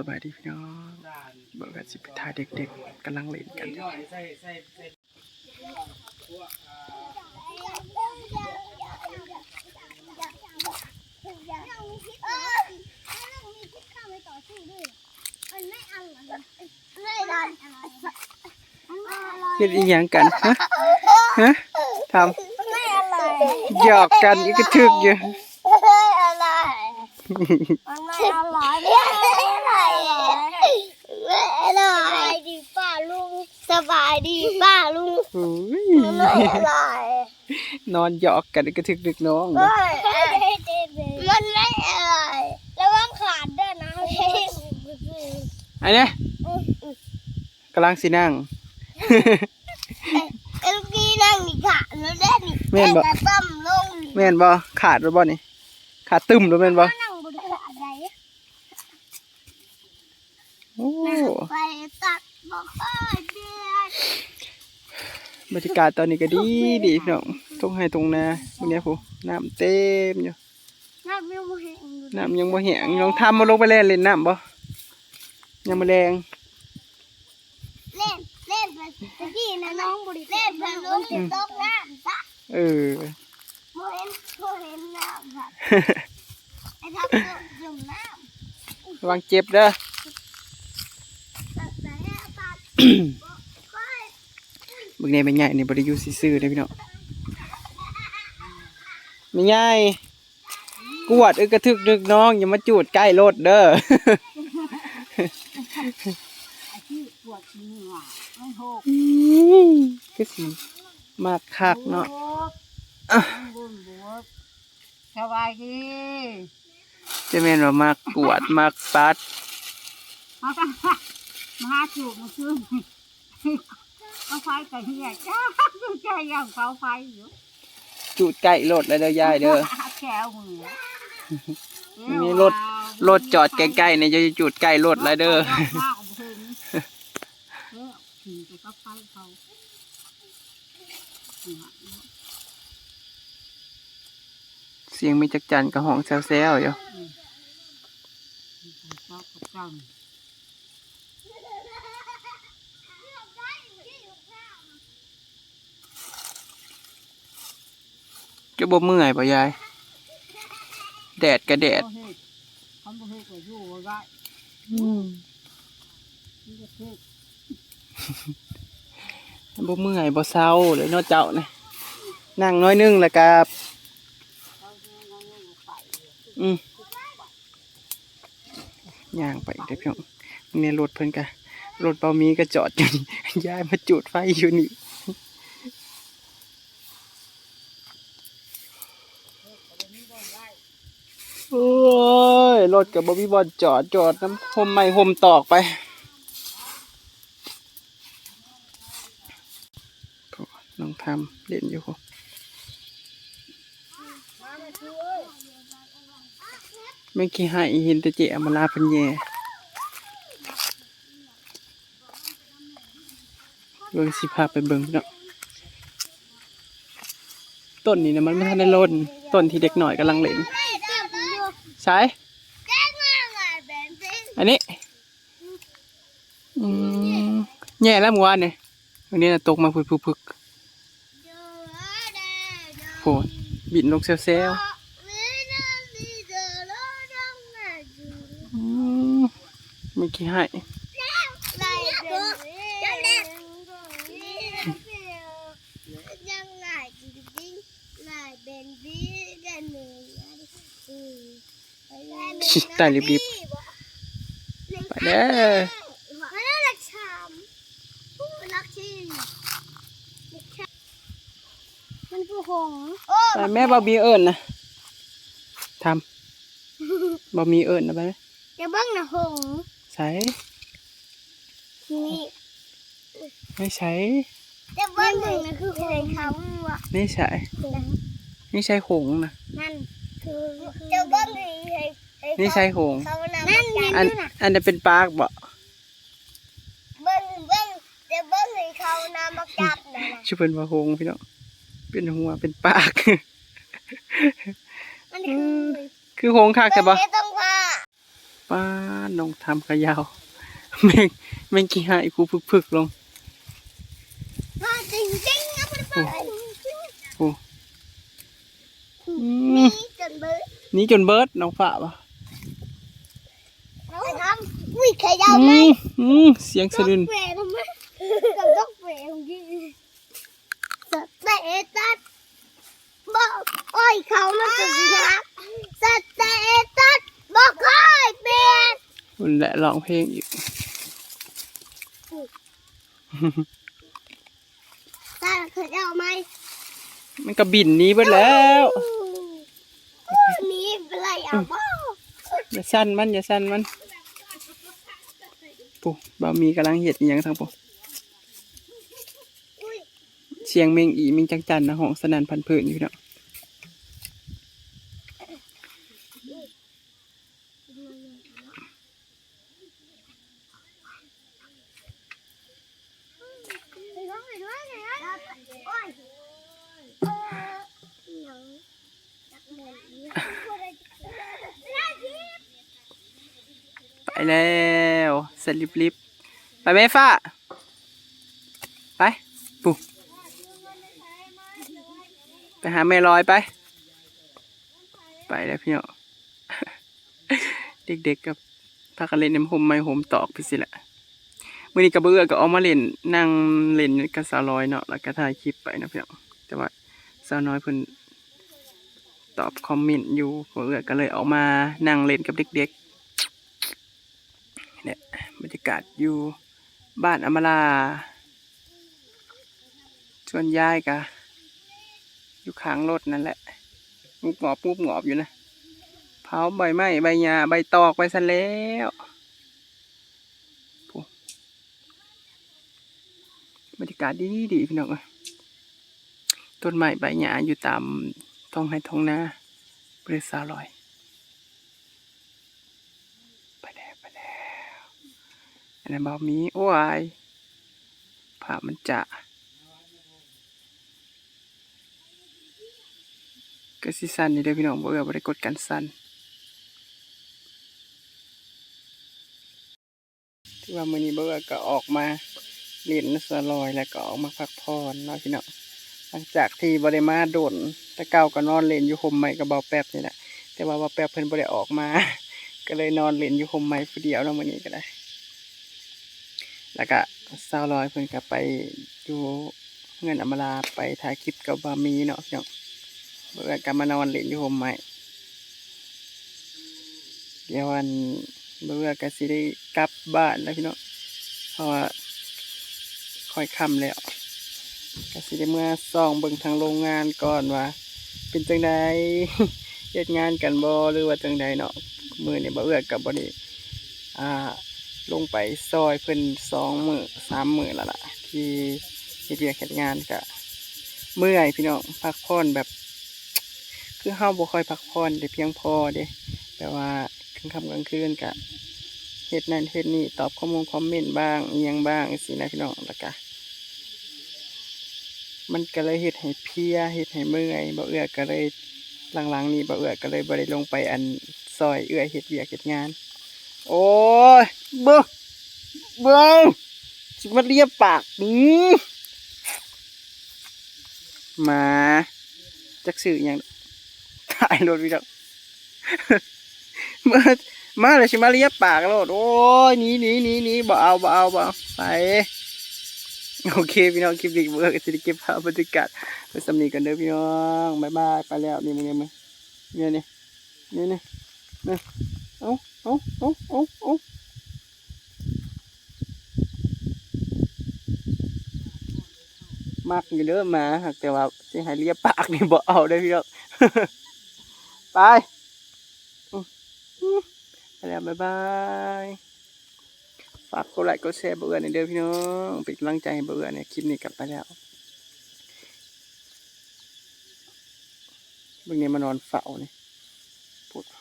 สบายดีพี่น้องเบิกกันสิไปทายเด็กๆกำลังเล่นกันเฮ็ดอีหยังกันฮะฮะทำหยอกกันอีกกระทึกอยู่ สบายดีป้าลุงสบายดีป้าลุง โอ้ยไม่อะไรนอนหยอกกันอีกกระทึกดึกน้อง มันไม่อะไรระวังขาดด้วยนะอันเนี้ยกำลังสินั่งเอ็มพีนั่งนี่ขาดแล้วเล่นนี่แม่นบ่แต่ตั้มลงนี่แม่นบ่ขาดหรือบ่นี่ขาดตึมหรือแม่นบ่นั่งบนขาดไหนโอ้ไปตัดบอกว่าเดือน บรรยากาศตอนนี้ก็ดีดีพี่น้องตรงให้ตรงนาตรงเนี้ยผู้น้ำเต็มอยู่น้ำยังไม่แห้งอยู่น้ำยังบ่แห้งน้องทำมาลงไปเล่นเล่นน้ำบ่ยังมาแรงเล่นเล่นไปตะกี้นะน้องบริเล่นไปลุงจะตกน้ำจ้ะเออโมเห็นโมเห็นน้ำค่ะไอ้ทับจุ่มจุ่มน้ำระวังเจ็บเด้อตัดแต่ตัดก็เบิ่งแหน่แม่ใหญ่นี่บ่ได้อยู่ซื่อๆเด้อพี่น้องแม่ใหญ่กวดเอ้ยกระทึกดึกน้อง อย่ามาจูดใกล้รถเด้อก็สิมากคักเนาะบุญบวกสบายดีจะแม่นว่ามากกวดมากปัดมากันมาหาจูบมาซื้อ เอาไฟกับเฮียจ้าดูใจยังเฝ้าไฟอยู่จูดใกล้รถแล้วเด้อยายเด้อแก้วมือมีรถรถจอดใกล้ๆเนี่ยจะจูดใกล้รถแล้วเด้อมากของเพิ่นเออขี่ไปก็ไฟเขาเสียงมีจักจันกับห้องแซวๆอยู่ เจ้าประจังจะบ่เมื่อยป่ะยาย แดดก็แดดเขาเฮ็ดเขาบ่เฮ็ดก็อยู่บ่ได้ที่จะเฮ็ดบ่เมื่อยบ่เศร้าเลยเนาะเจ้านี่นั่งน้อยนึงแล้วก็อืมย่างไปเด้อพี่น้องเนี่ยรถเพิ่นก็รถเบามีก็จอดอยู่นี่ยายมาจุดไฟอยู่นี่ โอ้ย รถกับบ่มีบอลจอดจอดน้ำห่มไม่ห่มตอกไปโถ่น้องทำเล่นอยู่ไม่กี่ให้เห็นแต่เจอมาลาพันแย่เบิ่งสิพาไปเบิ่งเนาะต้นนี้นะมันไม่ทันได้ล่นต้นที่เด็กหน่อยกำลังเล่นใช่ อันนี้แย่แล้วเมื่อวานเนี่ยวันนี้นะตกมาพึกๆโผล่บินลงเซลเซลอืมไม่กี่ให้ตายรีบ เด้อไม่ได้รักชามรักที่มันคือหงโอ้ไปแม่บอมีเอิญนะทำบอมีเอิญนะไปไหมอย่าเบิ้งนะหงใช้นี่ไม่ใช้อย่าเบิ้งนะคือหงเขาอะไม่ใช่ไม่ใช่หงส์นะนั่นคือจะเบิ้งนี่ให้ให้ นี่ใช่หงส์เขานำนั่นเห็นอันอยู่น่ะอันนั้นเป็นปากบ่เบิ้งเบิ้งจะเบิ้งให้เขานำมาจับน่ะนะชื่อเป็นว่าหงส์พี่น้องเป็นหัวเป็นปากมันคือคือหงส์คักแต่บ่เบิ้งให้ต้องว่าป้าน้องทำขยาวแม่งแม่งกี่หายกูพึกๆลงมาจริงจริงนะเพื่อนโอ้ๆนี่จนเบิดนี่จนเบิร์ดน้องฝ่าปะไปทำ อุ้ยขยาวอืไหมมอืมเสียงสะดึนเฟรทำไมกับดอกเฟรเมื่อกี้สเตตัสบอกอ้อยเขามาสุดนะสเตตัสบอกค่อยเป็นคุณแหละร้องเพลงอีกตาขยาวไหมมันก็บินหนี้เบิดแล้วมีอะไรอะบ้าอย่าสั้นมันอย่าสั้นมัน ปุ๊บ่าวมีกำลังเห็ดอหยังทางปุ๊เสียงเมงอีเมงจังจันนะห้องสนั่นพันเพื่นอยู่เนาะ ไป แล้วเสลิปลิปไปไหมฟ้า ไปปุ๊ไปหาแม่ลอยไป ไปแล้วพี่เนาะเด็กๆกับพากันเล่นน้ำหมไม้หมตอกพี่สิละมื่อนี้กระเบื้อก็เออกมาเล่นนั่งเล่นกับสาวลอยเนาะแล้วก็ถ่ายคลิปไปนะพี่เนาะแต่ว่าสาวน้อยเพิ่นตอบคอมเมนต์อยู่กระเพื่อก็เลยออกมานั่งเล่นกับเด็ก ๆ บรรยากาศอยู่บ้านอมราชวนยายกะอยู่ข้างรถนั่นแหละมุบหงอบมุบหงอบอยู่นะเผาใบไม้ใบหญ้าใบตอกไปซะแล้วบรรยากาศดีดีพี่น้องต้นไม้ใบหญ้าอยู่ตามท้องไร่ท้องนาบริษัทลอย ไปแล้วไปแล้ว อันนั้นบอมีโอ้ยผ่าพมันจะก็สิสั้นนี่เด้อพี่น้องบ่เอือบ่ได้กดกันสั้นที่ว่ามื้อนี้เบิร์ก็ออกมาเล่นสลอยแล้วก็ออกมาพักผ่อนเนาะพี่น้องหลังจากที่บ่ได้มาโดนแต่เก่าก็นอนเล่นอยู่ห่มไม้กับเบาแป๊บนี่แหละแต่ว่าเบาแป๊บเพิ่นบ่ได้ออกมา ก็เลยนอนเล่นอยู่ห่มไม้ผู้เดียวเนาะมื้อนี้ก็ได้ แล้วก็สาวลอยเพิ่นก็ไปอยู่เงินอำมาลาไปถ่ายคลิปกับบามีเนาะพี่น้องเบิร์ก็มานอนเล่นอยู่ห่มไม้เดี๋ยววันเบื่อก็สิได้กลับบ้านแล้วพี่น้องเพราะว่าค่อยค่ำแล้วก็สิได้เมื่อส่องเบิ่งทางโรงงานก่อนว่า เป็นจังใดเฮ็ดงานกันบ่หรือว่าจังใดเนาะมื้อนี้บ่เอื้อกับบ่ได้อ่า ลงไปซอยเพิ่นสองมือสามมือแล้วล่ะ ที่เฮ็ดเวียกเฮ็ดงานก็เมื่อยพี่น้องพักผ่อนแบบ คือเฮาบ่ค่อยพักผ่อนได้เพียงพอเด้แต่ว่ากลางค่ำกลางคืนกะเฮ็ดนั่นเฮ็ดนี่ตอบข้อมูลคอมเมนต์บ้างอิหยังบ้างสินะพี่น้องแล้วก็มันก็เลยเฮ็ดให้เพียเฮ็ดให้เมื่อยบ่เอื้อก็เลยหลังๆนี้บ่เอื้อก็เลยบ่ได้ลงไปอันซอยเอื้อเฮ็ดเวียกเฮ็ดงาน โอ้ยเบิ่งเบิ่งสิมาเลียปากอือหมาจักสื่อหยังถ่ายรถพี่น้องมามาเลยชิมาเรียบปากแล้วโอ้ยหนีหนีหนีหนีบ่เอาบ่เอาบ่เอาไปโอเคพี่น้องคลิปนี้เบิร์กสิได้เก็บภาพบรรยากาศไปสำนีกันเด้อพี่น้องบายบายไปแล้วนี่มึงเนี่ยมึงเนี่ยนี่นี่นี่นี่เอ้าเอาเอาเอาเอามักอยู่เด้อหมาหากแต่ว่าสิให้เรียบปากนี่บ่เอาได้อพี่น้องไปไปแล้วบ๊ายบายฝากกดไลค์กดแชร์เบื่อในเด้อพี่น้องเป็นกำลังใจให้เบื่อเนี่ยคลิปนี้กลับไปแล้วเบิ่งเนี่ยมานอนเฝ้านี่ปวดโพ